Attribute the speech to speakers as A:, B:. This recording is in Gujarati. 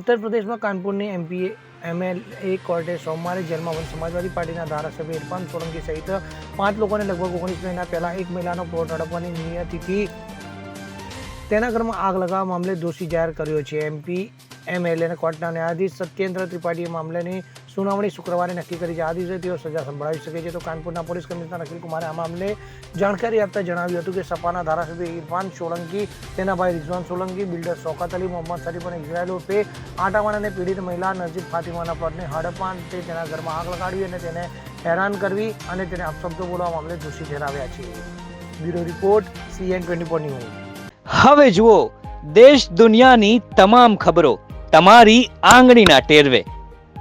A: ઉત્તર પ્રદેશમાં કાનપુરની એમપીએ એમએલએ કોર્ટે સોમવારે જેલમાં સમાજવાદી પાર્ટીના ધારાસભ્ય ઇરફાન સોલંકી સહિત પાંચ લોકોને લગભગ ઓગણીસ મહિના પહેલા એક મહિલાનો પ્લોટ હડપવાની નિયતિથી તેના ઘરમાં આગ લગાવવા મામલે દોષી જાહેર કર્યો છે. એમપી એમએલએ કોર્ટના ન્યાયાધીશ સત્યેન્દ્ર ત્રિપાઠીએ મામલેની સુનાવણી શુક્રવારે નક્કી કરી છે. આ દિવસે તેઓ સજા સંભળાવી શકે છે. તો કાનપુરના પોલીસ કમિશનર અખિલ કુમારે આ મામલે જાણકારી આપતા જણાવ્યું હતું કે સપાના ધારાસભ્ય ઇરફાન સોલંકી, તેના ભાઈ રિઝવાન સોલંકી, બિલ્ડર શોકત અલી, મોહમ્મદ શરીફ અને ઇઝરાયલ ઉર્ફે આટાવાન અને પીડિત મહિલા નજીબ ફાતિમાના પ્લોટને હડપાન તે તેના ઘરમાં આગ લગાડવી અને તેને હેરાન કરવી અને તેને અપશબ્દો બોલવા મામલે દોષી ઠેરાવ્યા છે. Bureau report, CN twenty news.
B: હવે જુઓ, દેશ દુનિયાની તમામ ખબરો તમારી આંગળીના ટેરવે.